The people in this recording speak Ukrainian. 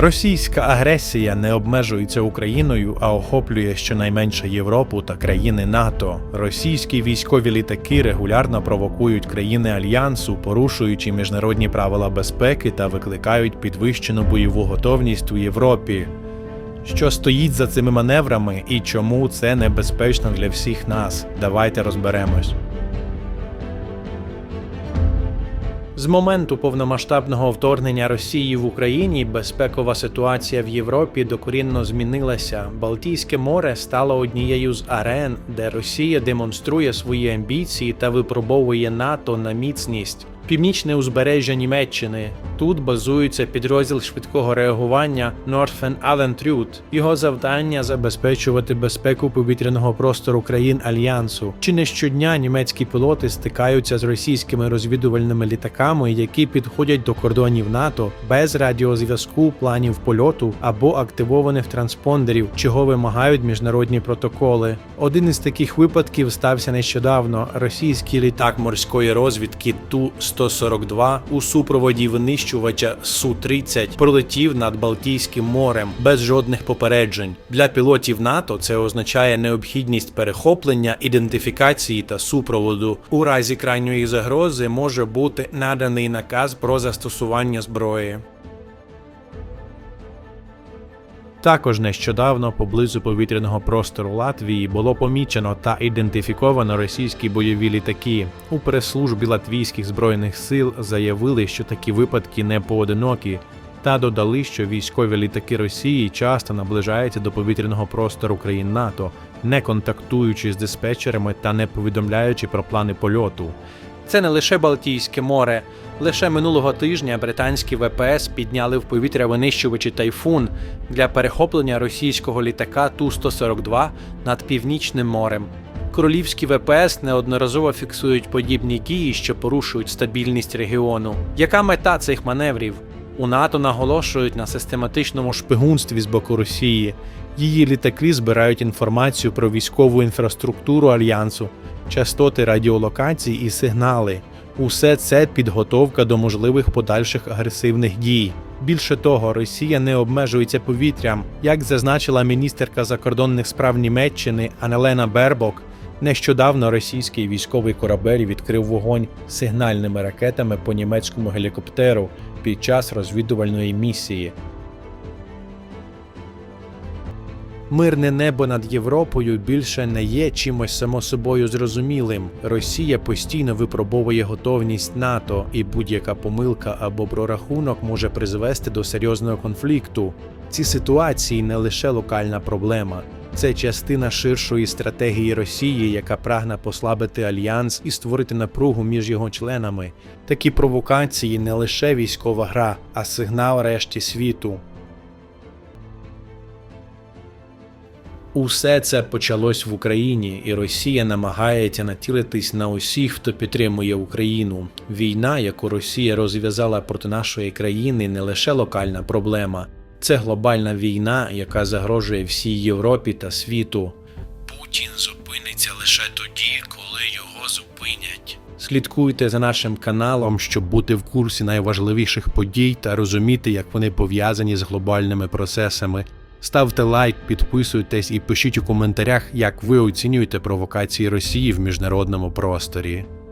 Російська агресія не обмежується Україною, а охоплює щонайменше Європу та країни НАТО. Російські військові літаки регулярно провокують країни альянсу, порушуючи міжнародні правила безпеки та викликають підвищену бойову готовність у Європі. Що стоїть за цими маневрами і чому це небезпечно для всіх нас? Давайте розберемось. З моменту повномасштабного вторгнення Росії в Україні безпекова ситуація в Європі докорінно змінилася. Балтійське море стало однією з арен, де Росія демонструє свої амбіції та випробовує НАТО на міцність. Північне узбережжя Німеччини. Тут базується підрозділ швидкого реагування Northern Allentrut. Його завдання забезпечувати безпеку повітряного простору країн альянсу. Чи не щодня німецькі пілоти стикаються з російськими розвідувальними літаками, які підходять до кордонів НАТО без радіозв'язку, планів польоту або активованих транспондерів, чого вимагають міжнародні протоколи. Один із таких випадків стався нещодавно. Російський літак морської розвідки Ту 142 у супроводі винищувача Су 30 пролетів над Балтійським морем без жодних попереджень. Для пілотів НАТО це означає необхідність перехоплення, ідентифікації та супроводу. У разі крайньої загрози може бути наданий наказ про застосування зброї. Також нещодавно поблизу повітряного простору Латвії було помічено та ідентифіковано російські бойові літаки. У прес-службі латвійських збройних сил заявили, що такі випадки не поодинокі, та додали, що військові літаки Росії часто наближаються до повітряного простору країн НАТО, не контактуючи з диспетчерами та не повідомляючи про плани польоту. Це не лише Балтійське море. Лише минулого тижня британські ВПС підняли в повітря винищувачі тайфун для перехоплення російського літака Ту-142 над Північним морем. Королівські ВПС неодноразово фіксують подібні дії, що порушують стабільність регіону. Яка мета цих маневрів? У НАТО наголошують на систематичному шпигунстві з боку Росії. Її літаки збирають інформацію про військову інфраструктуру альянсу, частоти радіолокацій і сигнали. Усе це підготовка до можливих подальших агресивних дій. Більше того, Росія не обмежується повітрям, як зазначила міністерка закордонних справ Німеччини Анелена Бербок. Нещодавно російський військовий корабель відкрив вогонь сигнальними ракетами по німецькому гелікоптеру під час розвідувальної місії. Мирне небо над Європою більше не є чимось само собою зрозумілим. Росія постійно випробовує готовність НАТО, і будь-яка помилка або прорахунок може призвести до серйозного конфлікту. Ці ситуації не лише локальна проблема. Це частина ширшої стратегії Росії, яка прагне послабити альянс і створити напругу між його членами. Такі провокації не лише військова гра, а сигнал решті світу. Усе це почалось в Україні, і Росія намагається націлитись на усіх, хто підтримує Україну. Війна, яку Росія розв'язала проти нашої країни, не лише локальна проблема, це глобальна війна, яка загрожує всій Європі та світу. Путін зупиниться лише тоді, коли його зупинять. Слідкуйте за нашим каналом, щоб бути в курсі найважливіших подій та розуміти, як вони пов'язані з глобальними процесами. Ставте лайк, підписуйтесь і пишіть у коментарях, як ви оцінюєте провокації Росії в міжнародному просторі.